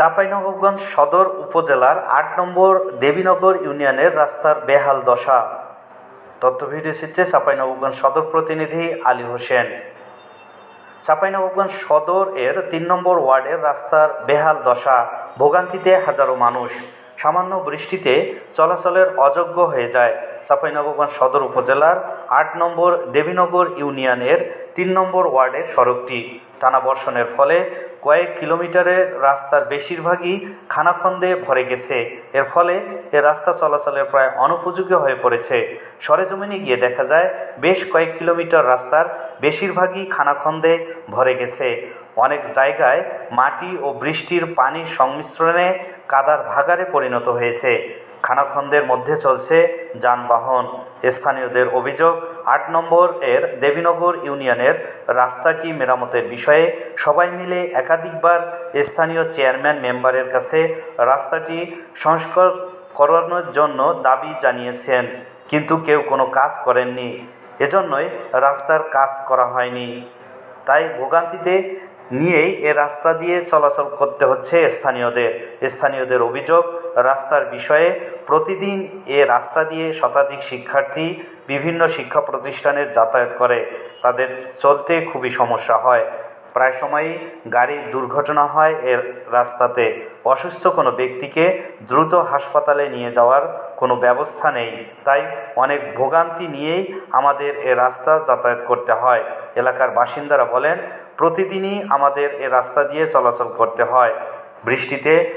চাঁপাইনবাবগঞ্জ সদর উপজেলার আট নম্বর দেবীনগর ইউনিয়নের রাস্তার বেহাল দশা। তথ্য ভিডিও এসেছে চাঁপাইনবাবগঞ্জ সদর প্রতিনিধি আলী হোসেন। চাঁপাইনবাবগঞ্জ সদর এর তিন নম্বর ওয়ার্ডের রাস্তার বেহাল দশা। ভোগান্তিতে হাজারো মানুষ। সামান্য বৃষ্টিতে চলাচলের অযোগ্য হয়ে যায় চাঁপাইনবাবগঞ্জ সদর উপজেলার আট নম্বর দেবীনগর ইউনিয়নের তিন নম্বর ওয়ার্ডের সড়কটি। টানা বর্ষণের ফলে কয়েক কিলোমিটারের রাস্তার বেশিরভাগই খানাখন্দে ভরে গেছে। এর ফলে এ রাস্তা চলাচলের প্রায় অনুপযোগী হয়ে পড়েছে। সরেজমিনে গিয়ে দেখা যায়, বেশ কয়েক কিলোমিটার রাস্তার বেশিরভাগই খানাখন্দে ভরে গেছে। অনেক জায়গায় মাটি ও বৃষ্টির পানির সংমিশ্রণে কাদার ভাগারে পরিণত হয়েছে। খানাখন্দের মধ্যে চলছে যানবাহন। স্থানীয়দের অভিযোগ, আট নম্বর এর দেবীনগর ইউনিয়নের রাস্তাটি মেরামতের বিষয়ে সবাই মিলে একাধিকবার স্থানীয় চেয়ারম্যান মেম্বারের কাছে রাস্তাটি সংস্কার করানোর জন্য দাবি জানিয়েছেন, কিন্তু কেউ কোনো কাজ করেননি। এজন্যই রাস্তার কাজ করা হয়নি। তাই ভোগান্তিতে নিয়েই এ রাস্তা দিয়ে চলাচল করতে হচ্ছে স্থানীয়দের। স্থানীয়দের অভিযোগ রাস্তার বিষয়ে প্রতিদিন এ রাস্তা দিয়ে শতাধিক শিক্ষার্থী বিভিন্ন শিক্ষা প্রতিষ্ঠানের যাতায়াত করে। তাদের চলতে খুবই সমস্যা হয়। প্রায় সময়ই গাড়ির দুর্ঘটনা হয় এর রাস্তাতে। অসুস্থ কোনো ব্যক্তিকে দ্রুত হাসপাতালে নিয়ে যাওয়ার কোনো ব্যবস্থা নেই। তাই অনেক ভোগান্তি নিয়েই আমাদের এ রাস্তা যাতায়াত করতে হয়। এলাকার বাসিন্দারা বলেন, প্রতিদিনই আমাদের এ রাস্তা দিয়ে চলাচল করতে হয়। বৃষ্টিতে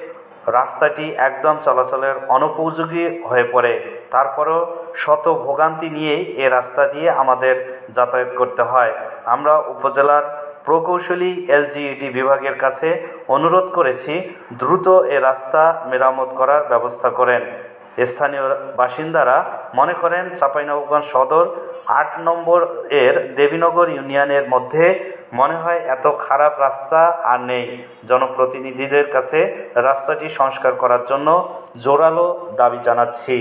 রাস্তাটি একদম চলাচলের অনুপযোগী হয়ে পড়ে। তারপরও শত ভোগান্তি নিয়েই এ রাস্তা দিয়ে আমাদের যাতায়াত করতে হয়। আমরা উপজেলার প্রকৌশলী এলজিইডি বিভাগের কাছে অনুরোধ করেছি দ্রুত এ রাস্তা মেরামত করার ব্যবস্থা করেন। স্থানীয় বাসিন্দারা মনে করেন চাঁপাইনবাবগঞ্জ সদর আট নম্বর এর দেবীনগর ইউনিয়নের মধ্যে মনে হয় এত খারাপ রাস্তা আর নেই। জনপ্রতিনিধিদের কাছে রাস্তাটি সংস্কার করার জন্য জোরালো দাবি জানাচ্ছি।